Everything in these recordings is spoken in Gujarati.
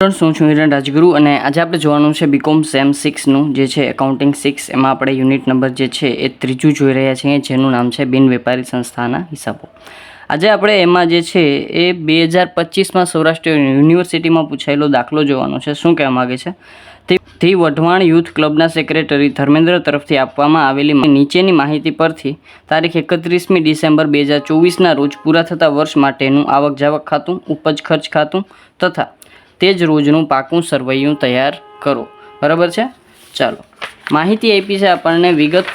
સ્ટુડન્ટ્સ હું છું હિરણ રાજગુરુ અને આજે આપણે જોવાનું છે બીકોમ સેમ સિક્સનું જે છે એકાઉન્ટિંગ સિક્સ એમાં આપણે યુનિટ નંબર જે છે એ ત્રીજું જોઈ રહ્યા છીએ, જેનું નામ છે બિન વેપારી સંસ્થાના હિસાબો. આજે આપણે એમાં જે છે એ બે હજાર પચીસમાં સૌરાષ્ટ્ર યુનિવર્સિટીમાં પૂછાયેલો દાખલો જોવાનો છે. શું કહેવા માગે છે? થી વઢવાણ યુથ ક્લબના સેક્રેટરી ધર્મેન્દ્ર તરફથી આપવામાં આવેલી નીચેની માહિતી પરથી તારીખ એકત્રીસમી ડિસેમ્બર બે હજાર ચોવીસના રોજ પૂરા થતા વર્ષ માટેનું આવક જાવક ખાતું, ઉપજ ખર્ચ ખાતું તથા તે જ રોજનું પાકું સરવૈયું તૈયાર કરો. બરાબર છે? ચાલો. માહિતી આપી છે આપણને વિગત,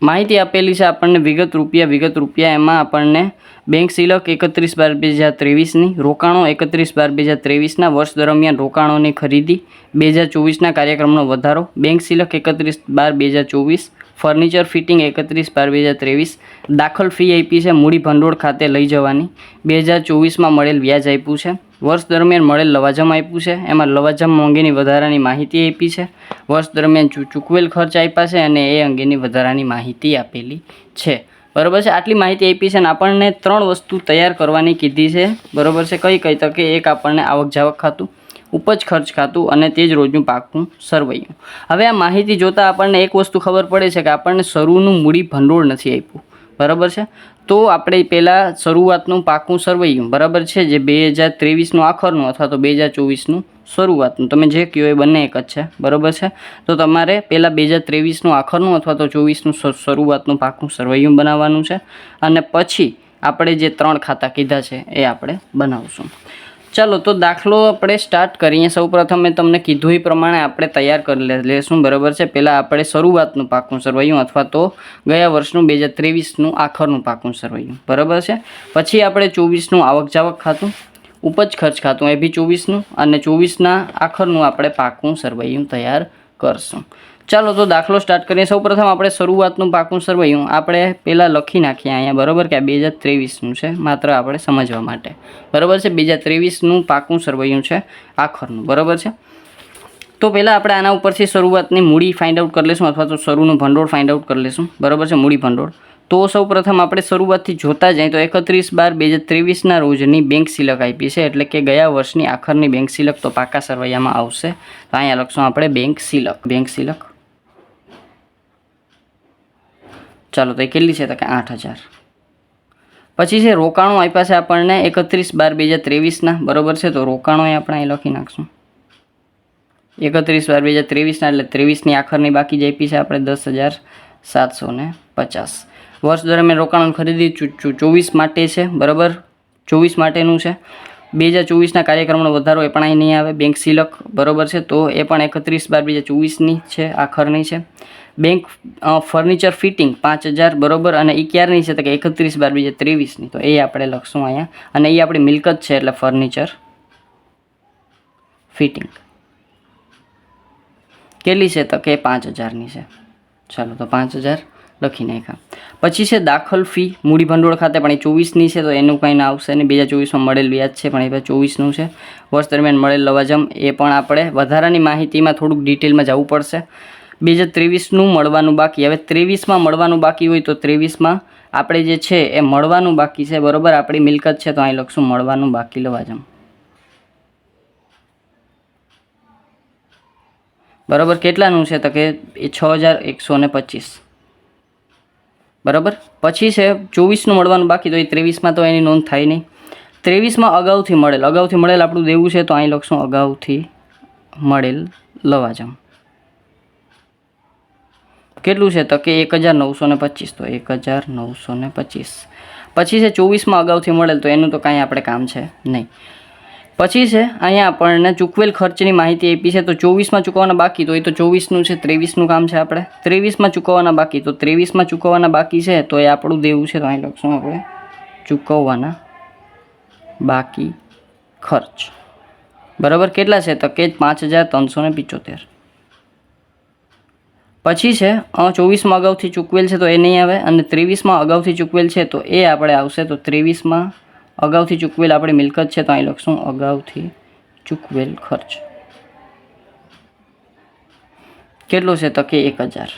માહિતી આપેલી છે આપણને વિગત રૂપિયા વિગત રૂપિયા એમાં આપણને બેંક સિલક એકત્રીસ બાર બે હજાર ત્રેવીસની, રોકાણો એકત્રીસ બાર બે હજાર ત્રેવીસના વર્ષ દરમિયાન રોકાણોની ખરીદી બે હજાર ચોવીસના કાર્યક્રમનો વધારો, બેંક સિલક એકત્રીસ બાર બે હજાર ચોવીસ, ફર્નિચર ફિટિંગ એકત્રીસ બાર બે હજાર ત્રેવીસ, દાખલ ફી આપી છે મૂડી ભંડોળ ખાતે લઈ જવાની, બે હજાર ચોવીસમાં મળેલ વ્યાજ આપ્યું છે. વર્ષ દરમિયાન મળેલ લવાજમ આપ્યું છે. એમાં લવાજમ અંગેની વધારાની માહિતી આપી છે. વર્ષ દરમિયાન ચૂકવેલ ખર્ચ આપ્યા છે અને એ અંગેની વધારાની માહિતી આપેલી છે. બરાબર છે? આટલી માહિતી આપી છે અને આપણને ત્રણ વસ્તુ તૈયાર કરવાની કીધી છે. બરાબર છે? કઈ કઈ તકે? એક આપણને આવક જાવક ખાતું, ઉપજ ખર્ચ ખાતું અને તે જ રોજનું પાકનું સરવૈયું. હવે આ માહિતી જોતાં આપણને એક વસ્તુ ખબર પડે છે કે આપણને શરૂનું મૂડી ભંડોળ નથી આપ્યું. બરાબર છે? તો આપણે પહેલાં શરૂઆતનું પાકું સરવૈયું. બરાબર છે? જે બે હજાર ત્રેવીસનું આખરનું અથવા તો બે હજાર ચોવીસનું શરૂઆતનું. તમે જે કહો એ બંને એક જ છે. બરાબર છે? તો તમારે પહેલાં બે હજાર ત્રેવીસનું આખરનું અથવા તો ચોવીસનું શરૂઆતનું પાકું સરવૈયું બનાવવાનું છે. અને પછી આપણે જે ત્રણ ખાતા કીધા છે એ આપણે બનાવશું. ચાલો, તો દાખલો આપણે સ્ટાર્ટ કરીએ. સૌપ્રથમ મેં તમને કીધું એ પ્રમાણે આપણે તૈયાર કરી લેશું. બરાબર છે? પહેલાં આપણે શરૂઆતનું પાકું સરવાયું અથવા તો ગયા વર્ષનું બે હજાર ત્રેવીસનું આખરનું પાકું સરવાયું. બરાબર છે? પછી આપણે ચોવીસનું આવક જાવક ખાતું ઉપજ ખર્ચ ખાતું એ બી ચોવીસનું અને ચોવીસના આખરનું આપણે પાકું સરવાયું તૈયાર કરશું. ચાલો તો દાખલો સ્ટાર્ટ કરીએ. સૌપ્રથમ આપણે શરૂઆતનું પાકું સરવૈયું. આપણે પહેલાં લખી નાખીએ અહીંયા. બરાબર કે આ બે હજાર ત્રેવીસનું છે? માત્ર આપણે સમજવા માટે. બરાબર છે? બે હજાર ત્રેવીસનું પાકું સરવૈયું છે આખરનું. બરાબર છે? તો પહેલાં આપણે આના ઉપરથી શરૂઆતની મૂડી ફાઇન્ડ આઉટ કરી લઈશું અથવા તો શરૂનું ભંડોળ ફાઇન્ડ આઉટ કરી લઈશું. બરાબર છે? મૂડી ભંડોળ. તો સૌપ્રથમ આપણે શરૂઆતથી જોતા જઈએ તો એકત્રીસ બાર બે હજાર ત્રેવીસના રોજની બેંક સિલક આપી છે. એટલે કે ગયા વર્ષની આખરની બેંક સિલક તો પાકા સરવૈયામાં આવશે. તો અહીંયા લખશું આપણે બેંક સિલક બેંક સિલક ચાલો તો એ કેટલી છે તો કે આઠ હજાર. પછી છે રોકાણો આપ્યા છે આપણને એકત્રીસ બાર બે હજાર ત્રેવીસના બરોબર છે? તો રોકાણો એ આપણે અહીં લખી નાખશું. એકત્રીસ બાર બે હજાર ત્રેવીસના એટલે ત્રેવીસની આખરની બાકી જ આપી છે આપણે દસ હજાર સાતસો ને પચાસ. વર્ષ દરમિયાન રોકાણો ખરીદી ચોવીસ માટે છે, બરાબર? ચોવીસ માટેનું છે. બે હજાર ચોવીસના કાર્યક્રમનો વધારો એ પણ અહીં નહીં આવે. બેંક સિલક બરોબર છે, તો એ પણ એકત્રીસ બાર બે હજાર ચોવીસની છે, આખરની છે. બેંક ફર્નિચર ફિટિંગ પાંચ હજાર બરોબર અને એ ક્યારની છે, તો કે એકત્રીસ બાર બે હજાર ત્રેવીસની. તો એ આપણે લખશું અહીંયા. અને એ આપણી મિલકત છે, એટલે ફર્નિચર ફિટિંગ. કેટલી છે, તો કે પાંચ હજારની છે. ચાલો, તો પાંચ હજાર લખી નાખ્યા. પછી છે દાખલ ફી મૂડી ભંડોળ ખાતે પણ એ ચોવીસની છે, તો એનું કંઈ ના આવશે. નહીં બે હજાર ચોવીસમાં મળેલ વ્યાજ છે, પણ એ ચોવીસનું છે. વર્ષ દરમિયાન મળેલ લવાજમ એ પણ આપણે વધારાની માહિતીમાં થોડુંક ડિટેલમાં જવું પડશે. બે હજાર ત્રેવીસનું મળવાનું બાકી. હવે ત્રેવીસમાં મળવાનું બાકી હોય તો ત્રેવીસમાં આપણે જે છે એ મળવાનું બાકી છે. બરોબર? આપણી મિલકત છે, તો અહીં લખશું મળવાનું બાકી લવાજમ. બરાબર? કેટલાનું છે? તો કે છ હજાર એકસો ને પચીસ. બરાબર? પછી છે, ચોવીસનું મળવાનું બાકી, તો એ ત્રેવીસમાં તો એની નોંધ થાય નહીં. ત્રેવીસમાં અગાઉથી મળેલ. અગાઉથી મળેલ આપણું દેવું છે, તો અહીં લખશું, અગાઉથી મળેલ લવાજમ. કેટલું છે? તો કે એક હજાર નવસો ને પચીસ, તો એક હજાર નવસો ને પચીસ. પછી છે, ચોવીસમાં અગાઉથી મળેલ, તો એનું તો કાંઈ આપણે કામ છે નહીં. પછી છે, અહીંયા આપણને ચૂકવેલ ખર્ચની માહિતી આપી છે, તો ચોવીસમાં ચૂકવવાના બાકી, તો એ તો ચોવીસનું છે, ત્રેવીસનું કામ છે આપણે. ત્રેવીસમાં ચૂકવવાના બાકી, તો ત્રેવીસમાં ચૂકવવાના બાકી છે, તો એ આપણું દેવું છે, તો અહીં લખશું આપણે. ચૂકવવાના બાકી ખર્ચ. બરાબર કેટલા છે, તો કે પાંચ હજાર ત્રણસો ને પિચોતેર. પછી છે ચોવીસમાં અગાઉથી ચૂકવેલ છે, તો એ નહીં આવે, અને ત્રેવીસમાં અગાઉથી ચૂકવેલ છે, તો એ આપણે આવશે, તો ત્રેવીસમાં અગાઉથી ચૂકવેલ આપણી મિલકત છે, તો અહીં લખશું, અગાઉથી ચૂકવેલ ખર્ચ. કેટલો છે તો કે એક હજાર.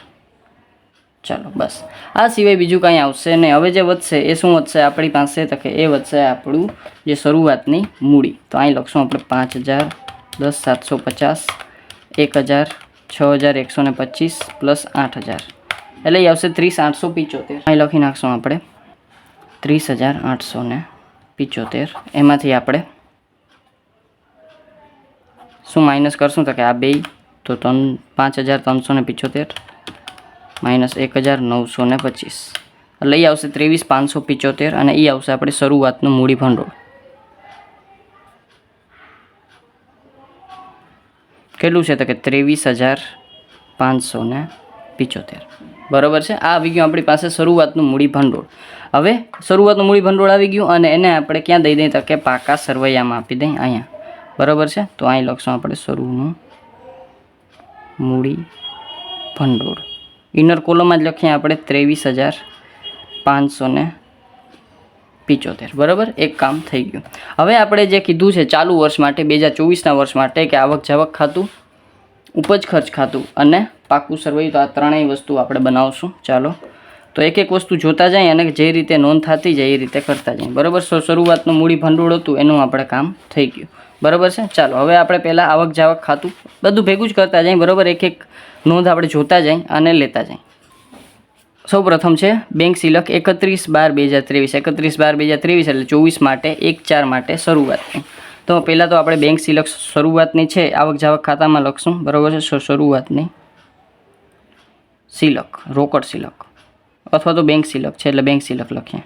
ચાલો, બસ. આ સિવાય બીજું કાંઈ આવશે નહીં. હવે જે વધશે, એ શું વધશે? આપણી પાસે તો કે એ વધશે આપણું જે શરૂઆતની મૂડી. તો અહીં લખશું આપણે પાંચ હજાર, દસ સાતસો પચાસ, એક હજાર, છ હજાર, એકસો ને પચીસ, પ્લસ આઠ હજાર. એટલે એ આવશે ત્રીસ આઠસો પિચોતેર. અહીં લખી નાખશું આપણે ત્રીસ હજાર આઠસો ને પિચોતેર. એમાંથી આપણે શું માઇનસ કરશું? તો કે આ બે, તો ત્રણ, પાંચ હજાર ત્રણસો ને પિચોતેર માઇનસ એક હજાર નવસો ને પચીસ. એટલે એ આવશે ત્રેવીસ, પાંચસો પિચોતેર અને એ આવશે આપણે શરૂઆતનું મૂડી ભંડોળ. કેટલું છે? તો કે ત્રેવીસ હજાર પાંચસો ને પિચોતેર. બરાબર છે? આ આવી ગયું આપણી પાસે શરૂઆતનું મૂડી ભંડોળ હવે શરૂઆતનું મૂડી ભંડોળ આવી ગયું અને એને આપણે ક્યાં દઈ દઈએ? તો કે પાકા સરવૈયામાં આપી દઈએ અહીંયા. બરાબર છે? તો અહીં લખશું આપણે શરૂનું મૂડી ભંડોળ ઇનર કોલમમાં જ લખીએ આપણે ત્રેવીસ હજાર પાંચસો પિચોતેર. બરાબર? એક કામ થઈ ગયું. હવે આપણે જે કીધું છે ચાલુ વર્ષ માટે, બે હજાર ચોવીસના વર્ષ માટે કે આવક જાવક ખાતું. ઉપજ ખર્ચ ખાતું અને પાકું સરવૈયું. તો આ ત્રણેય વસ્તુ આપણે બનાવશું. ચાલો. તો એક એક વસ્તુ જોતા જાય, અને જે રીતે નોંધ થતી જાય એ રીતે કરતા જાય. બરાબર? શરૂઆતનું મૂડી ભંડોળ હતું, એનું આપણે કામ થઈ ગયું. બરાબર છે? ચાલો. હવે આપણે પહેલાં આવક જાવક ખાતું. બધું ભેગું જ કરતા જાય, બરાબર? એક એક નોંધ આપણે જોતા જાય અને લેતા જાય. સૌ પ્રથમ છે, બેંક સિલક એકત્રીસ બાર બે હજાર ત્રેવીસ. એકત્રીસ બાર બે હજાર ત્રેવીસ એટલે ચોવીસ માટે એક ચાર માટે શરૂઆતની તો પહેલાં તો આપણે બેંક સિલક શરૂઆતની છે, આવક જાવક ખાતામાં લખશું. બરાબર છે? શરૂઆતની. સિલક, રોકડ સિલક. અથવા તો બેંક સિલક છે, એટલે બેંક સિલક લખીએ.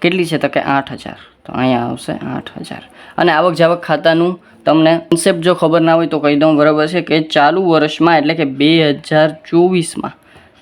કેટલી છે? તો કે આઠ હજાર. તો અહીંયા આવશે આઠ હજાર. અને આવક જાવક ખાતાનું તમને કોન્સેપ્ટ જો ખબર ના હોય તો કહી દઉં. બરાબર છે? કે ચાલુ વર્ષમાં, એટલે કે બે હજાર ચોવીસમાં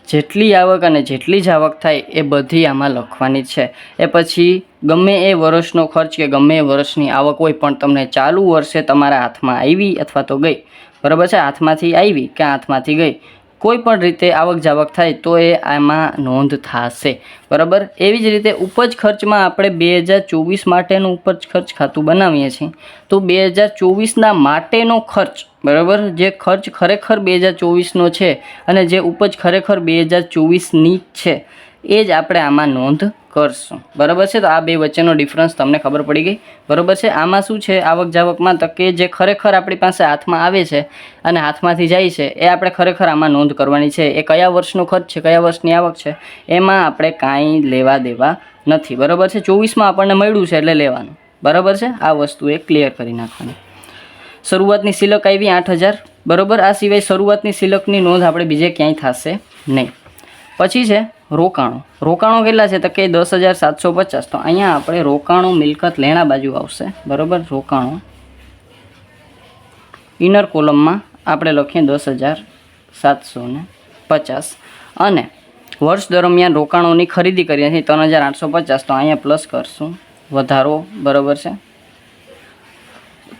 જેટલી આવક અને જેટલી જ આવક થાય એ બધી આમાં લખવાની છે. એ પછી ગમે એ વર્ષનો ખર્ચ કે ગમે એ વર્ષની આવક હોય પણ તમને ચાલુ વર્ષે તમારા હાથમાં આવી અથવા તો ગઈ. બરાબર છે? હાથમાંથી આવી કે હાથમાંથી ગઈ? કોઈ પણ રીતે આવક જાવક થાય તો એ આમાં નોંધ થશે. બરાબર? એવી જ રીતે ઉપજ ખર્ચમાં આપણે બે હજાર ચોવીસ માટેનું ઉપજ ખર્ચ ખાતું બનાવીએ છીએ. તો બે હજાર ચોવીસના માટેનો ખર્ચ, બરાબર? જે ખર્ચ ખરેખર બે હજાર ચોવીસનો છે અને જે ઉપજ ખરેખર બે હજાર ચોવીસની છે. એ જ આપણે આમાં નોંધ કરશું. બરાબર છે? તો આ બે વચ્ચેનો ડિફરન્સ તમને ખબર પડી ગઈ. બરાબર છે? આમાં શું છે? આવક જાવકમાં તો કે જે ખરેખર આપણી પાસે હાથમાં આવે છે અને હાથમાંથી જાય છે, એ આપણે ખરેખર આમાં નોંધ કરવાની છે. એ કયા વર્ષનો ખર્ચ છે? કયા વર્ષની આવક છે? એમાં આપણે કાંઈ લેવા દેવા નથી. બરાબર છે? ચોવીસમાં આપણને મળ્યું છે એટલે લેવાનું. બરાબર છે? આ વસ્તુ એ ક્લિયર કરી નાખવાની. શરૂઆતની સિલક આવી આઠ હજાર. બરાબર? આ સિવાય શરૂઆતની સિલકની નોંધ આપણે બીજે ક્યાંય થશે નહીં. પછી છે રોકાણો. રોકાણો કેટલા છે? તો કે દસ હજાર સાતસો પચાસ. તો અહીંયા આપણે રોકાણો મિલકત લેણા બાજુ આવશે. બરાબર? રોકાણો. ઇનર કોલમમાં આપણે લખીએ દસ હજાર સાતસો ને પચાસ. અને વર્ષ દરમિયાન રોકાણોની ખરીદી કરીએ છીએ ત્રણ હજાર આઠસો પચાસ. તો અહીંયા પ્લસ કરશું. વધારો, બરાબર છે?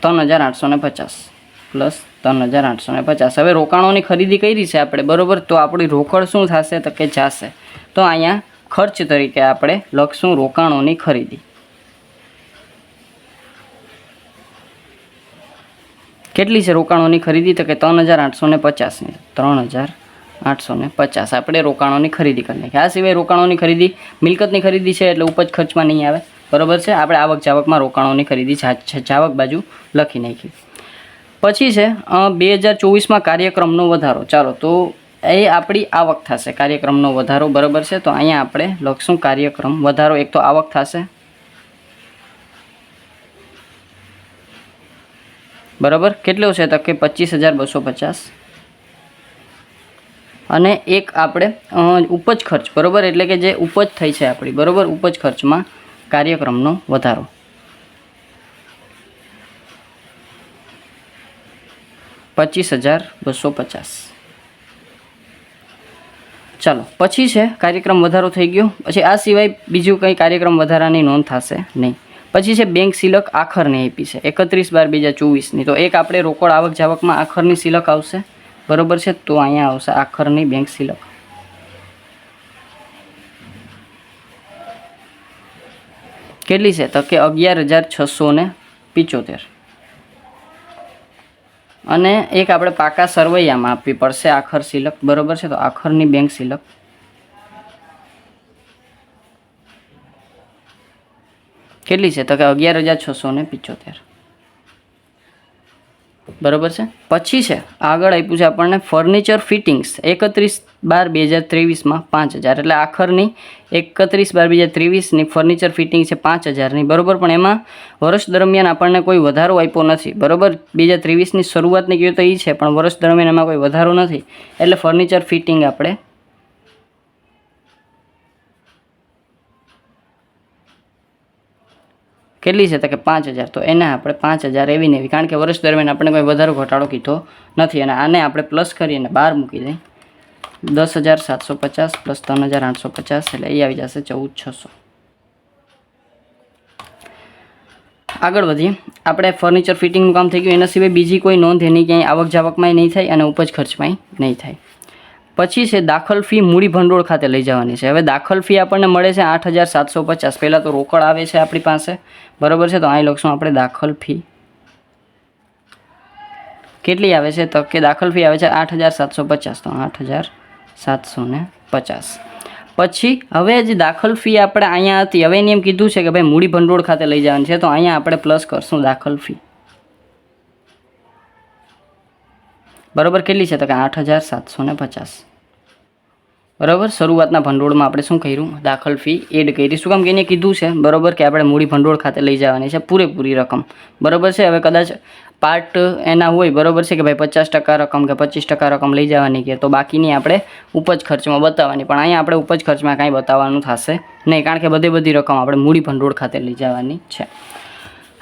ત્રણ હજાર આઠસો ને પચાસ. પ્લસ ત્રણ હજાર આઠસો ને પચાસ. હવે રોકાણોની ખરીદી કરી છે આપણે. બરાબર? તો આપણી રોકડ શું થશે? તો કે જાશે. તો અહીંયા ખર્ચ તરીકે આપણે લખશું રોકાણોની ખરીદી. કેટલી છે રોકાણોની ખરીદી? તો કે ત્રણ હજાર આઠસો ને પચાસની. ત્રણ હજાર આઠસો ને પચાસ. આપણે રોકાણોની ખરીદી કરી નાખીએ આ સિવાય રોકાણોની ખરીદી મિલકતની ખરીદી છે એટલે ઉપજ ખર્ચમાં નહીં આવે. બરાબર છે? આપણે આવક જાવકમાં રોકાણોની ખરીદી જાવક બાજુ લખી નાખી. પછી છે બે હજાર ચોવીસમાં કાર્યક્રમનો વધારો. ચાલો, તો એ આપણી આવક થશે. કાર્યક્રમનો વધારો બરાબર છે, તો અહીંયા આપણે લખશું કાર્યક્રમ. વધારો એક તો આવક થશે. બરાબર? કેટલો છે તો કે પચીસ હજાર બસો પચાસ. અને એક આપણે ઉપજ ખર્ચ. બરાબર? એટલે કે જે ઉપજ થઈ છે આપણી. બરાબર? ઉપજ ખર્ચમાં કાર્યક્રમનો વધારો. પચીસ હજાર બસો પચાસ. ચાલો, પછી છે, કાર્યક્રમ વધારો થઈ ગયો. પછી આ સિવાય બીજું કંઈ કાર્યક્રમ વધારાની નોંધ થશે નહીં. પછી છે, બેંક સિલક આખરની આપી છે, એકત્રીસ બાર બે હજાર ચોવીસની. તો એક આપણે રોકડ આવક જાવકમાં આખરની સિલક આવશે. બરોબર છે, તો અહીંયા આવશે આખરની બેંક સિલક. કેટલી છે? તો કે અગિયાર હજાર છસો ને પિચોતેર. અને એક આપણે પાકા સરવૈયામાં આપવી પડશે, આખર સિલક. બરોબર છે? તો આખરની બેંક સિલક. કેટલી છે? તો કે અગિયાર હજાર છસો ને પિચોતેર. બરોબર છે? પછી છે, આગળ આપ્યું છે આપણને ફર્નિચર ફિટિંગ્સ એકત્રીસ બાર બે હજાર ત્રેવીસમાં પાંચ હજાર. એટલે આખરની એકત્રીસ બાર બે હજાર ત્રેવીસની ફર્નિચર ફિટિંગ છે પાંચ હજારની. બરાબર? પણ એમાં વર્ષ દરમિયાન આપણને કોઈ વધારો આપ્યો નથી. બરોબર? બે હજાર ત્રેવીસની શરૂઆતની કહ્યું તો એ છે, પણ વર્ષ દરમિયાન એમાં કોઈ વધારો નથી. એટલે ફર્નિચર ફિટિંગ આપણે કેટલી છે? તો કે પાંચ હજાર. તો એને આપણે પાંચ હજાર એવી ને એવી. કારણ કે વર્ષ દરમિયાન આપણે કોઈ વધારો ઘટાડો કીધો નથી. અને આને આપણે પ્લસ કરીને બહાર મૂકી દઈએ. દસ હજાર સાતસો પચાસ પ્લસ ત્રણ હજાર આઠસો પચાસ એટલે એ આવી જશે ચૌદ છસો. આગળ વધીએ આપણે ફર્નિચર ફિટિંગનું કામ થઈ ગયું. એના સિવાય બીજી કોઈ નોંધ એની ક્યાંય આવક જાવકમાંય નહીં થાય અને ઉપજ ખર્ચમાંય નહીં થાય. પછી છે દાખલ ફી મૂડી ભંડોળ ખાતે લઈ જવાની છે. હવે દાખલ ફી આપણને મળે છે આઠ હજાર સાતસો પચાસ. પહેલાં તો રોકડ આવે છે આપણી પાસે. બરાબર છે? તો અહીં લખશું આપણે દાખલ ફી કેટલી આવે છે? તો કે દાખલ ફી આવે છે આઠ હજાર સાતસો પચાસ. તો આઠ હજાર સાતસો ને પચાસ. પછી હવે જે દાખલ ફી આપણે અહીંયા હતી, હવે એની એમ કીધું છે કે ભાઈ મૂડી ભંડોળ ખાતે લઈ જવાની છે, તો અહીંયા આપણે પ્લસ કરશું દાખલ ફી બરાબર કેટલી છે? તો કે આઠ હજાર સાતસો ને પચાસ. બરાબર? શરૂઆતના ભંડોળમાં આપણે શું કર્યું? દાખલ ફી એડ કરી. શું કામ કે એને કીધું છે? બરાબર કે આપણે મૂડી ભંડોળ ખાતે લઈ જવાની છે, પૂરેપૂરી રકમ. બરાબર છે? હવે કદાચ પાર્ટ એના હોય, બરાબર છે કે ભાઈ પચાસ ટકા રકમ કે પચીસ ટકા રકમ લઈ જવાની કે તો બાકીની આપણે ઉપજ ખર્ચમાં બતાવવાની. પણ અહીંયા આપણે ઉપજ ખર્ચમાં કાંઈ બતાવવાનું થશે નહીં, કારણ કે બધી બધી રકમ આપણે મૂડી ભંડોળ ખાતે લઈ જવાની છે.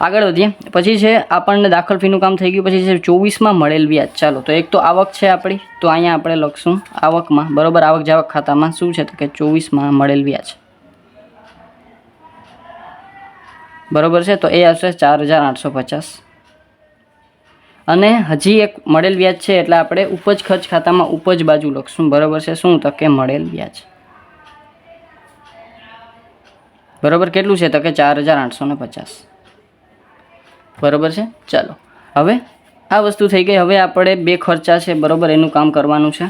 આગળ વધીએ. પછી છે આપણને દાખલ ફીનું કામ થઈ ગયું, પછી છે ચોવીસમાં મળેલ વ્યાજ. ચાલો, તો એક તો આવક છે આપણી, તો અહીંયા આપણે લખશું આવકમાં. બરોબર, આવક જાવક ખાતામાં શું છે તો કે ચોવીસમાં મળેલ વ્યાજ. બરોબર છે, તો એ આવશે ચાર હજાર આઠસો પચાસ. અને હજી એક મળેલ વ્યાજ છે એટલે આપણે ઉપજ ખર્ચ ખાતામાં ઉપજ બાજુ લખશું. બરાબર છે? શું તો કે મળેલ વ્યાજ? બરાબર? કેટલું છે તો કે ચાર હજાર આઠસો પચાસ. બરાબર છે? ચાલો. હવે આ વસ્તુ થઈ ગઈ. હવે આપણે બે ખર્ચા છે. બરોબર? એનું કામ કરવાનું છે.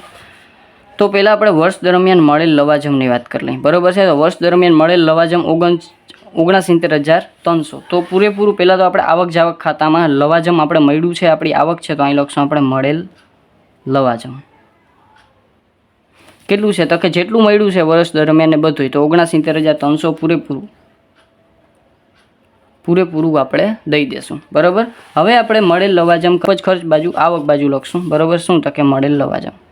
તો પહેલાં આપણે વર્ષ દરમિયાન મળેલ લવાજમની વાત કરી લઈએ. બરોબર છે? તો વર્ષ દરમિયાન મળેલ લવાજમ ઓગણ ઓગણસિત્તેર હજાર ત્રણસો. તો પૂરેપૂરું પહેલાં તો આપણે આવક જાવક ખાતામાં લવાજમ આપણે મળ્યું છે, આપણી આવક છે, તો અહીં લખશું આપણે મળેલ લવાજમ. કેટલું છે? તો કે જેટલું મળ્યું છે વર્ષ દરમિયાન બધું તો ઓગણસિત્તેર હજાર ત્રણસો પૂરેપૂરું. પૂરેપૂરું આપણે દઈ દેશું. બરાબર? હવે આપણે મળેલ લવાજમ ખર્ચ ખર્ચ બાજુ, આવક બાજુ લખશું. બરાબર? શું? તો કે મળેલ લવાજમ.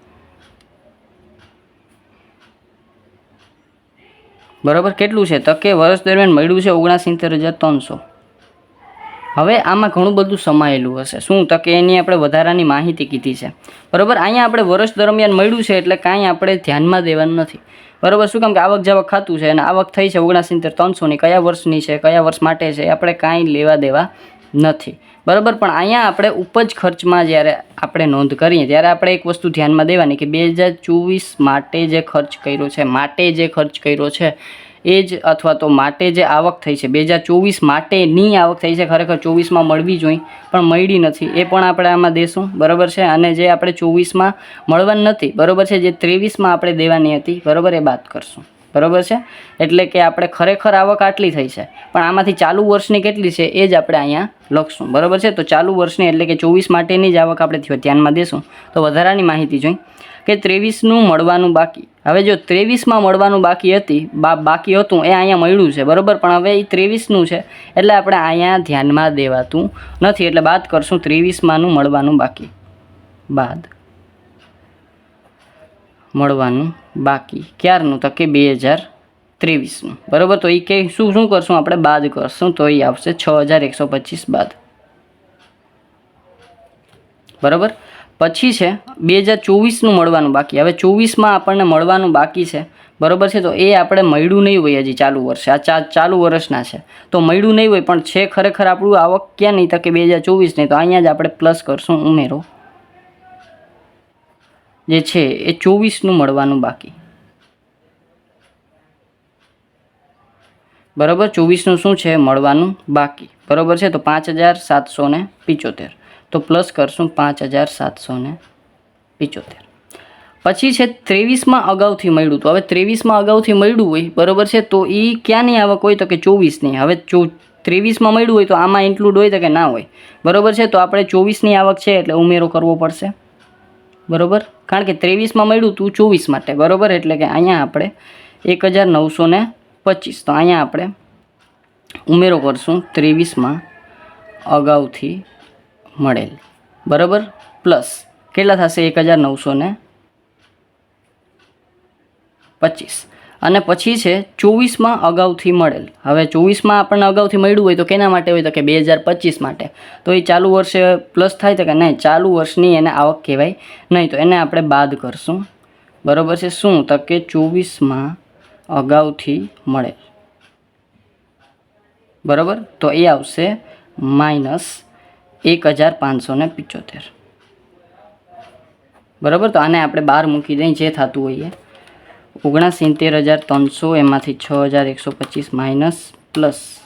બરાબર? કેટલું છે? તકે વર્ષ દરમિયાન મળ્યું છે ઓગણસિત્તેર હજાર ત્રણસો. હવે આમાં ઘણું બધું સમાયેલું હશે. શું? તો કે એની આપણે વધારાની માહિતી કીધી છે. બરાબર? અહીંયા આપણે વર્ષ દરમિયાન મળ્યું છે એટલે કાંઈ આપણે ધ્યાનમાં દેવાનું નથી. બરાબર? શું કેમ કે આવક જાવક ખાતું છે અને આવક થઈ છે ઓગણસિત્તેર ત્રણસોની. કયા વર્ષની છે? કયા વર્ષ માટે છે? આપણે કાંઈ લેવા દેવા નથી. બરાબર, પણ અહીંયા આપણે ઉપજ ખર્ચમાં જ્યારે આપણે નોંધ કરીએ, ત્યારે આપણે એક વસ્તુ ધ્યાનમાં દેવાની કે બે હજાર ચોવીસ માટે જે ખર્ચ કર્યો છે, માટે જે ખર્ચ કર્યો છે, એ જ અથવા તો માટે જે આવક થઈ છે, બે હજાર ચોવીસ માટેની આવક થઈ છે, ખરેખર ચોવીસમાં મળવી જોઈએ પણ મળી નથી. એ પણ આપણે આમાં દેશું, બરાબર છે? અને જે આપણે ચોવીસમાં મળવાની નથી, બરાબર છે? જે ત્રેવીસમાં આપણે દેવાની હતી, બરાબર, એ બાદ કરશું. બરાબર છે? એટલે કે આપણે ખરેખર આવક આટલી થઈ છે. પણ આમાંથી ચાલુ વર્ષની કેટલી છે એ જ આપણે અહીંયા લખશું. બરાબર છે? તો ચાલુ વર્ષની એટલે કે ચોવીસ માટેની જ આવક આપણે ધ્યાનમાં દેશું. તો વધારાની માહિતી જોઈ. કે ત્રેવીસનું મળવાનું બાકી. હવે જો ત્રેવીસમાં મળવાનું બાકી હતી, બા, બાકી હતું, એ અહીંયા મળ્યું છે. બરાબર? પણ હવે એ ત્રેવીસનું છે. એટલે આપણે અહીંયા ધ્યાનમાં દેવાતું નથી. એટલે બાદ કરશું ત્રેવીસમાંનું મળવાનું બાકી. બાદ. મળવાનું બાકી. ક્યારનું? તો કે બે હજાર ત્રેવીસનું. બરાબર? તો એ કે શું શું કરશું આપણે? બાદ કરશું. તો એ આવશે છ હજાર એકસો પચીસ બાદ. બરાબર? પછી છે, બે હજાર ચોવીસનું મળવાનું બાકી. હવે ચોવીસમાં આપણને મળવાનું બાકી છે. બરાબર છે? તો એ આપણે મળ્યું નહીં હોય હજી ચાલુ વર્ષે. આ ચા, ચાલુ વર્ષના છે. તો મળ્યું નહીં હોય, પણ છે ખરેખર આપણું આવક ક્યાં? નહીં તકે બે હજાર ચોવીસ નહીં. તો અહીંયા જ આપણે પ્લસ કરશું ઉમેરો. જે છે એ ચોવીસનું મળવાનું બાકી. બરાબર? ચોવીસનું શું છે? મળવાનું બાકી. બરાબર છે? તો પાંચ હજાર સાતસો ને પિચોતેર. તો પ્લસ કરશું પાંચ હજાર સાતસો ને પિચોતેર. પછી છે ત્રેવીસમાં અગાઉથી મળ્યું તો હવે ત્રેવીસમાં અગાઉથી મળ્યું હોય, બરાબર છે? તો એ ક્યાંની આવક હોય તો કે ચોવીસની? હવે ચો ત્રેવીસમાં મળ્યું હોય તો આમાં ઇન્ક્લુડ હોય તો કે ના હોય? બરોબર છે? તો આપણે ચોવીસની આવક છે એટલે ઉમેરો કરવો પડશે. બરોબર? કારણ કે ત્રેવીસમાં મળ્યું તું ચોવીસ માટે, બરોબર? એટલે કે અહીંયા આપણે એક હજાર નવસો ને પચીસ. તો અહીંયા આપણે ઉમેરો કરશું, ત્રેવીસમાં અગાઉથી મળેલ. બરાબર? પ્લસ કેટલા થશે? એક હજાર નવસો ને પચીસ. અને પછી છે ચોવીસમાં અગાઉથી મળેલ. હવે ચોવીસમાં આપણને અગાઉથી મળ્યું હોય તો કેના માટે હોય તો કે બે હજાર પચીસ માટે. તો એ ચાલુ વર્ષે પ્લસ થાય તો કે નહીં, ચાલુ વર્ષની એને આવક કહેવાય નહીં તો એને આપણે બાદ કરશું. બરાબર છે શું? તો કે ચોવીસમાં અગાઉથી મળેલ. બરાબર? તો એ આવશે માઇનસ એક હજાર પાંચસો ને પિચોતેર. બરાબર? તો આને આપણે બહાર મૂકી દઈએ જે થતું હોઈએ ઓગણસિત્તેર હજાર ત્રણસો, એમાંથી છ હજાર એકસો પચીસ માઇનસ પ્લસ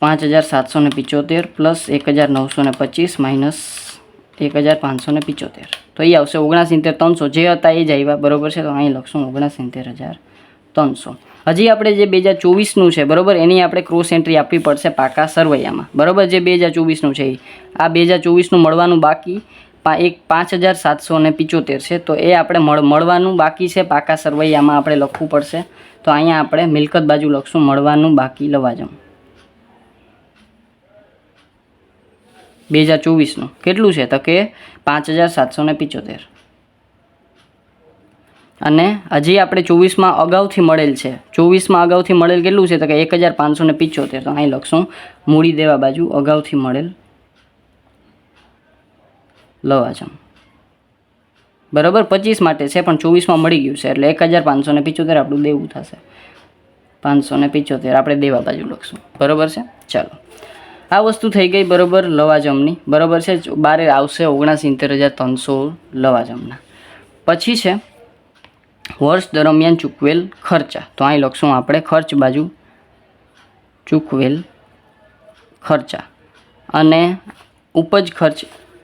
પાંચ હજાર સાતસો ને પિચોતેર પ્લસ એક હજાર નવસો ને પચીસ માઇનસ એક હજાર પાંચસો ને પિચોતેર. તો એ આવશે ઓગણસિત્તેર ત્રણસો. જે હતા એ જ આવ્યા બરાબર છે? તો અહીં લખશું ઓગણસિત્તેર હજાર ત્રણસો. હજી આપણે જે બે હજાર ચોવીસનું છે, બરાબર? એની આપણે ક્રોસ એન્ટ્રી આપવી પડશે પાકા સરવૈયામાં. બરાબર? જે બે હજાર ચોવીસનું છે એ આ બે હજાર ચોવીસનું મળવાનું બાકી. એક પાંચ હજાર સાતસો ને પિચોતેર છે. તો એ આપણે મળ, મળવાનું બાકી છે. પાકા સરવૈયામાં આપણે લખવું પડશે. તો અહીંયા આપણે મિલકત બાજુ લખશું મળવાનું બાકી લવાજમ. બે હજાર ચોવીસનું. કેટલું છે? તો કે પાંચ હજાર સાતસો ને પિચોતેર. અને હજી આપણે ચોવીસમાં અગાઉથી મળેલ છે. ચોવીસમાં અગાઉથી મળેલ કેટલું છે? તો કે એક હજાર પાંચસો ને પિચોતેર. તો અહીં લખશું મૂડી દેવા બાજુ અગાઉથી મળેલ લવાજમ બરાબર, પચીસ માટે છે, પણ ચોવીસમાં મળી ગયું છે, એટલે એક હજાર પાંચસો ને પિચોતેર આપણું દેવું થશે. પાંચસો ને પિચોતેર, આપણે દેવા બાજુ લખશું. બરાબર છે? ચાલો. આ વસ્તુ થઈ ગઈ બરાબર લવાજમની બરાબર છે? બારે આવશે ઓગણસિત્તેર હજાર ત્રણસો લવાજમના પછી છે, વર્ષ દરમિયાન ચૂકવેલ ખર્ચા. તો અહીં લખશું આપણે ખર્ચ બાજુ ચૂકવેલ ખર્ચા. અને ઉપજ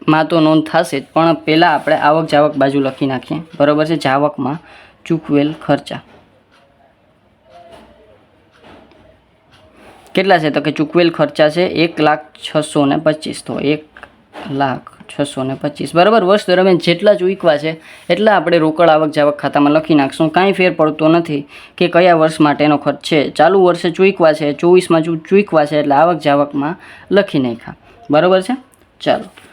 ખર્ચમાં તો નોંધ થશે જ, પણ પહેલાં આપણે આવક જાવક બાજુ લખી નાખીએ. બરાબર છે? જાવકમાં ચૂકવેલ ખર્ચા. કેટલા છે? તો કે ચૂકવેલ ખર્ચા છે એક લાખ છસો ને પચીસ. તો એક લાખ છસો ને પચીસ. બરાબર? વર્ષ દરમિયાન જેટલા ચૂકવા છે, એટલા આપણે રોકડ આવક જાવક ખાતામાં લખી નાખશું. કાંઈ ફેર પડતો નથી કે કયા વર્ષ માટેનો ખર્ચ છે. ચાલુ વર્ષે ચૂકવા છે, ચોવીસમાં ચૂકવા છે એટલે આવક જાવકમાં લખી નાખ્યા. બરાબર છે? ચાલો.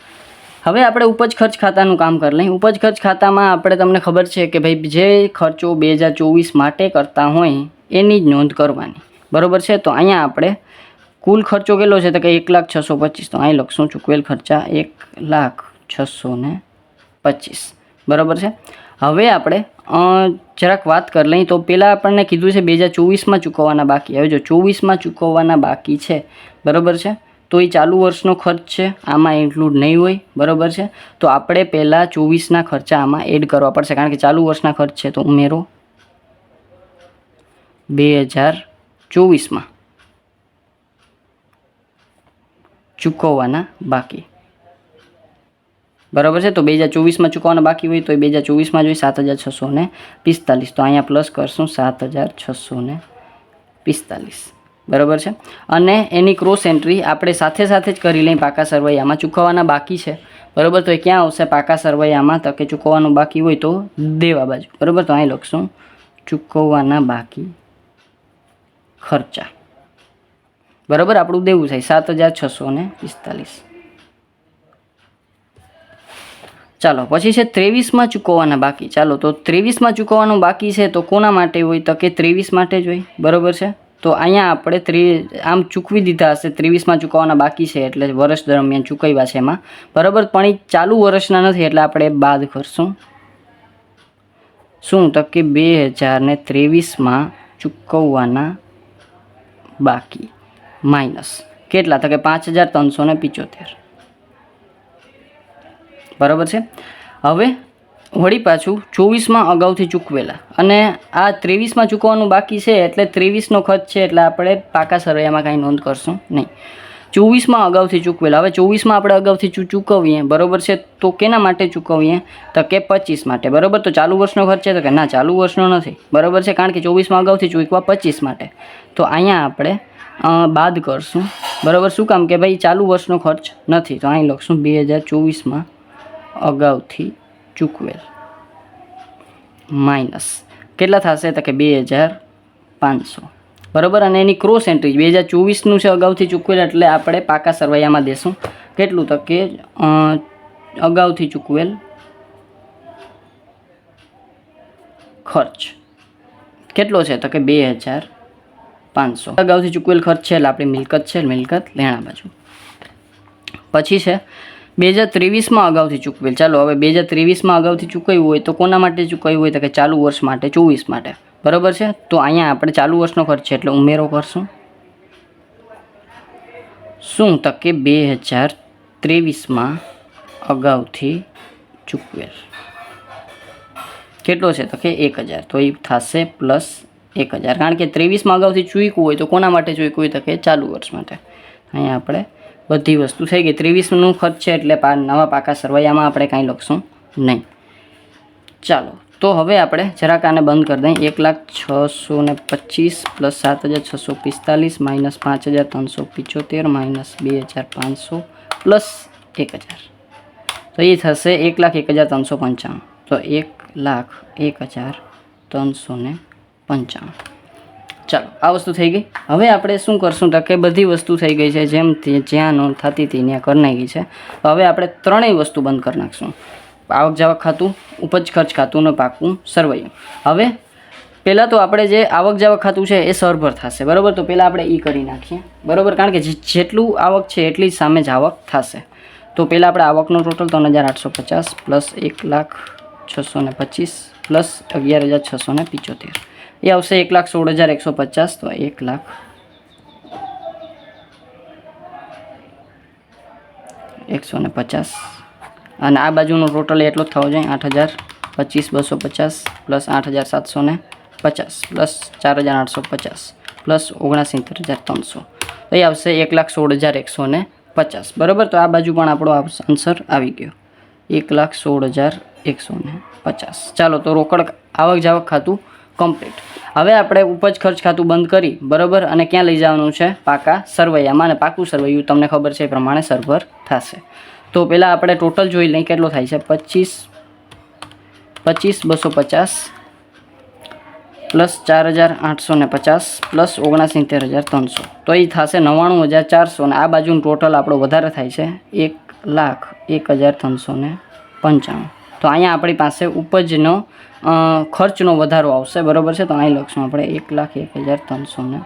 હવે આપણે ઉપજ ખર્ચ ખાતાનું કામ કરી લઈએ. ઉપજ ખર્ચ ખાતામાં આપણે તમને ખબર છે કે ભાઈ, જે ખર્ચો બે હજાર ચોવીસ માટે કરતા હોય, એની જ નોંધ કરવાની. બરાબર છે? તો અહીંયા આપણે કુલ ખર્ચો કેટલો છે? તો કે એક લાખ છસો પચીસ. તો અહીં લખશું ચૂકવેલ ખર્ચા એક લાખ છસો ને પચીસ. બરાબર છે? હવે આપણે જરાક વાત કરી લઈએ. તો પહેલાં આપણને કીધું છે બે હજાર ચોવીસમાં ચૂકવવાના બાકી. હવે જો ચોવીસમાં ચૂકવવાના બાકી છે, બરાબર છે? તો એ ચાલુ વર્ષનો ખર્ચ છે, આમાં ઇન્ક્લુડ નહીં હોય, બરાબર છે? તો આપણે પહેલાં ચોવીસના ખર્ચા આમાં એડ કરવા પડશે, કારણ કે ચાલુ વર્ષના ખર્ચ છે, તો ઉમેરો. બે હજાર ચોવીસમાં. ચૂકવવાના બાકી. બરાબર છે? તો બે હજાર ચોવીસમાં ચૂકવવાના બાકી હોય, તો એ બે હજાર ચોવીસમાં જોઈએ સાત હજાર છસો પિસ્તાલીસ. તો અહીંયા પ્લસ કરશું સાત હજાર છસો પિસ્તાલીસ. બરાબર છે? અને એની ક્રોસ એન્ટ્રી આપણે સાથે સાથે જ કરી લઈએ પાકા સરવૈયામાં. ચૂકવવાના બાકી છે. બરાબર? તો એ ક્યાં આવશે? પાકા સરવૈયામાં. તો કે ચૂકવવાનું બાકી હોય તો દેવા બાજુ. બરાબર? તો અહીં લખશું. ચૂકવવાના બાકી ખર્ચા. બરાબર? આપણું દેવું થાય. સાત હજાર છસો ને પિસ્તાલીસ. ચાલો, પછી છે ત્રેવીસમાં ચૂકવવાના બાકી. ચાલો, તો ત્રેવીસમાં ચૂકવવાનું બાકી છે તો કોના માટે હોય? તો કે ત્રેવીસ માટે જ હોય. બરાબર છે? તો અહીંયા આપણે ત્રી આમ ચૂકવી દીધા હશે. ત્રેવીસમાં ચૂકવવાના બાકી છે એટલે વર્ષ દરમિયાન ચૂકવ્યા છે એમાં. બરાબર, પણ એ ચાલુ વર્ષના નથી એટલે આપણે બાદ કરશું. શું તો કે બે હજારને ત્રેવીસમાં ચૂકવવાના બાકી? માઇનસ. કેટલા તો કે પાંચ હજાર ત્રણસો ને પિચોતેર. બરાબર છે? હવે વળી પાછું ચોવીસમાં અગાઉથી ચૂકવેલા. અને આ ત્રેવીસમાં ચૂકવવાનું બાકી છે એટલે ત્રેવીસનો ખર્ચ છે એટલે આપણે પાકા સરવૈયામાં કાંઈ નોંધ કરશું નહીં. ચોવીસમાં અગાઉથી ચૂકવેલા. હવે ચોવીસમાં આપણે અગાઉથી ચૂકવીએ. બરોબર છે? તો કેના માટે ચૂકવીએ? તો કે પચીસ માટે. બરાબર? તો ચાલુ વર્ષનો ખર્ચ છે તો કે ના, ચાલુ વર્ષનો નથી. બરોબર છે? કારણ કે ચોવીસમાં અગાઉથી ચૂકવા પચીસ માટે. તો અહીંયા આપણે બાદ કરશું. બરાબર? શું કામ કે ભાઈ ચાલુ વર્ષનો ખર્ચ નથી. તો અહીં લખશું બે હજાર ચોવીસમાં અગાઉથી ચૂકવેલ. માઇનસ. કેટલા થશે તો કે બે હજાર પાંચસો. બરાબર? અને એની ક્રોસ એન્ટ્રી બે હજાર ચોવીસનું છે અગાઉથી ચૂકવેલ એટલે આપણે પાકા સરવૈયામાં દેશું. કેટલું તો કે અગાઉથી ચૂકવેલ ખર્ચ. કેટલો છે તો કે બે હજાર પાંચસો. અગાઉથી ચૂકવેલ ખર્ચ છે એટલે આપણી મિલકત છે, મિલકત લેણા બાજુ. પછી છે બે હજાર ત્રેવીસમાં અગાઉથી ચૂકવેલ. ચાલો, હવે બે હજાર ત્રેવીસમાં અગાઉથી ચૂકવ્યું હોય તો કોના માટે ચૂકવ્યું હોય તો કે ચાલુ વર્ષ માટે, ચોવીસ માટે? બરાબર છે? તો અહીંયા આપણે ચાલુ વર્ષનો ખર્ચ છે એટલે ઉમેરો કરશું. શું તો કે બે હજાર ત્રેવીસમાં અગાઉથી ચૂકવેલ? કેટલો છે તો કે એક હજાર. તો એ થશે પ્લસ એક હજાર. કારણ કે ત્રેવીસમાં અગાઉથી ચૂક્યું હોય તો કોના માટે ચૂક્યું હોય તો કે ચાલુ વર્ષ માટે? અહીંયા આપણે બધી વસ્તુ થઈ ગઈ. ત્રેવીસનું ખર્ચ છે એટલે પા નવા પાકા સરવૈયામાં આપણે કાંઈ લખશું નહીં. ચાલો, તો હવે આપણે જરાક આને બંધ કરી દઈએ. એક લાખ છસો ને પચીસ પ્લસ સાત હજાર છસો પિસ્તાલીસ માઇનસ પાંચ હજાર ત્રણસો પિચોતેર માઇનસ બે હજાર પાંચસો પ્લસ એક હજાર. તો એ થશે એક લાખ એક હજાર ત્રણસો પંચાણું. તો એક લાખ એક હજાર ત્રણસો ને પંચાણું. ચાલો, આ વસ્તુ થઈ ગઈ. હવે આપણે શું કરશું? તો કે બધી વસ્તુ થઈ ગઈ છે, જેમ તે જ્યાં નોંધ થતી હતી, ત્યાં કરી નાખી છે. હવે આપણે ત્રણેય વસ્તુ બંધ કરી નાખશું. આવક જાવક ખાતું, ઉપજ ખર્ચ ખાતું અને પાકું સરવૈયું. હવે પહેલાં તો આપણે જે આવક જાવક ખાતું છે, એ સરભર થશે. બરાબર? તો પહેલાં આપણે એ કરી નાખીએ. બરાબર? કારણ કે જેટલું આવક છે, એટલી જ સામે જ આવક થશે. તો પહેલાં આપણે આવકનો ટોટલ ત્રણ હજાર આઠસો પચાસ પ્લસ એક લાખ છસો ને પચીસ પ્લસ અગિયાર હજાર છસો ને પિચોતેર. એ આવશે એક લાખ સોળ હજાર એકસો પચાસ, તો એક લાખ. એકસો ને પચાસ. અને આ બાજુનો ટોટલ એટલો જ થવો જોઈએ, આઠ હજાર પચીસ, બસો પચાસ પ્લસ આઠ હજાર સાતસો ને પચાસ પ્લસ ચાર હજાર આઠસો પચાસ પ્લસ ઓગણસિત્તેર હજાર ત્રણસો. તો એ આવશે એક લાખ સોળ હજાર એકસો ને પચાસ. બરાબર? તો આ બાજુ પણ આપણો આન્સર આવી ગયો. એક લાખ સોળ હજાર એકસો ને પચાસ. ચાલો, તો રોકડ આવક જાવક ખાતું. કમ્પ્લીટ હવે આપણે ઉપજ ખર્ચ ખાતું બંધ કરી, બરાબર? અને ક્યાં લઈ જવાનું છે? પાકા સરવૈયામાં. અને પાકું સરવૈયું તમને ખબર છે એ પ્રમાણે સરભર થશે. તો પહેલાં આપણે ટોટલ જોઈ લઈએ કેટલો થાય છે. પચીસ પચીસ, બસો પચાસ, પ્લસ ચાર હજાર આઠસો ને પચાસ, પ્લસ ઓગણસિત્તેર હજાર ત્રણસો. તો એ થશે નવ્વાણું હજાર ચારસો ને આ બાજુનું ટોટલ આપણો વધારે થાય છે એક લાખ એક હજાર ત્રણસો ને પંચાણું. તો અહીંયા આપણી પાસે ઉપજનો ખર્ચનો વધારો આવશે. બરાબર છે? તો અહીં લખશું આપણે એક લાખ એક હજાર ત્રણસો ને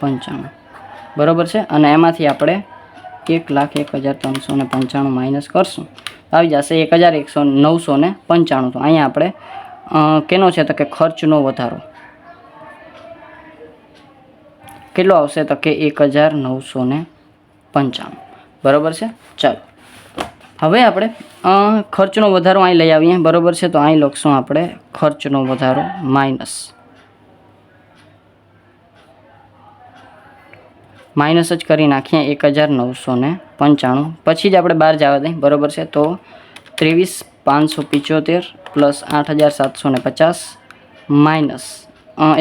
પંચાણું. બરાબર છે? અને એમાંથી આપણે એક લાખ એક હજાર ત્રણસો ને પંચાણું માઇનસ કરશું. આવી જશે એક હજાર એકસો નવસો ને પંચાણું. તો અહીંયા આપણે કેનો છે? તો કે ખર્ચનો વધારો. કેટલો આવશે? તો કે એક હજાર નવસો ને પંચાણું. બરાબર છે? ચાલો. હવે આપણે ખર્ચનો વધારો અહીં લઈ આવીએ. બરાબર છે? તો અહીં લખશું આપણે ખર્ચનો વધારો માઇનસ. માઇનસ જ કરી નાખીએ એક હજાર નવસો પંચાણું. પછી જ આપણે બહાર જવા દઈએ. બરાબર છે? તો ત્રેવીસ પાંચસો પિચોતેર પ્લસ આઠ હજાર સાતસો પચાસ માઇનસ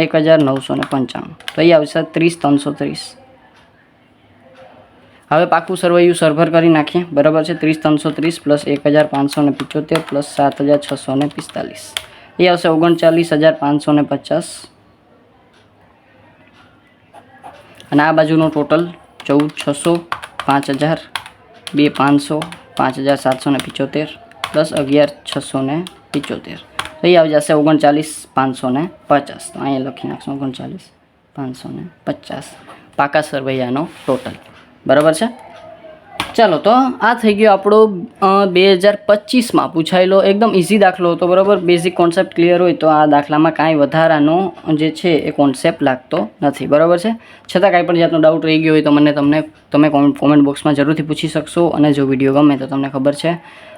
એક હજાર નવસો ને પંચાણું. તો એ આવશે ત્રીસ ત્રણસો ત્રીસ. હવે પાકું સરવૈયું સરભર કરી નાખીએ. બરાબર છે, ત્રીસ ત્રણસો ત્રીસ પ્લસ એક હજાર પાંચસો ને પિચોતેર પ્લસ સાત હજાર છસો ને પિસ્તાલીસ. એ આવશે ઓગણચાલીસ હજાર પાંચસો ને પચાસ. અને આ બાજુનો ટોટલ ચૌદ છસો પાંચ હજાર બે પાંચસો પાંચ હજાર સાતસો ને પિચોતેર પ્લસ અગિયાર છસો ને પિચોતેર. તો એ આવી જશે ઓગણચાલીસ પાંચસો ને પચાસ. તો અહીંયા લખી નાખશું ઓગણચાલીસ પાંચસો ને પચાસ. પાકા સરવૈયાનો ટોટલ. બરાબર છે? ચાલો તો આ થઈ ગયો આપણો બે હજાર પચીસમાં પૂછાયેલો એકદમ ઇઝી દાખલો હતો, બરાબર? બેઝિક કોન્સેપ્ટ ક્લિયર હોય તો આ દાખલામાં કાંઈ વધારાનો જે છે એ કોન્સેપ્ટ લાગતો નથી, બરાબર છે? છતાં કાંઈ પણ જાતનો ડાઉટ રહી ગયો હોય તો મને તમને, તમે કોમેન્ટ બોક્સમાં જરૂરથી પૂછી શકશો અને જો વીડિયો ગમે તો તમને ખબર છે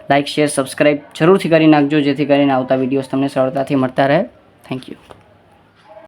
લાઇક શેર સબસ્ક્રાઈબ જરૂરથી કરી નાખજો, જેથી કરીને આવતા વિડીયોઝ તમને સરળતાથી મળતા રહે. Thank you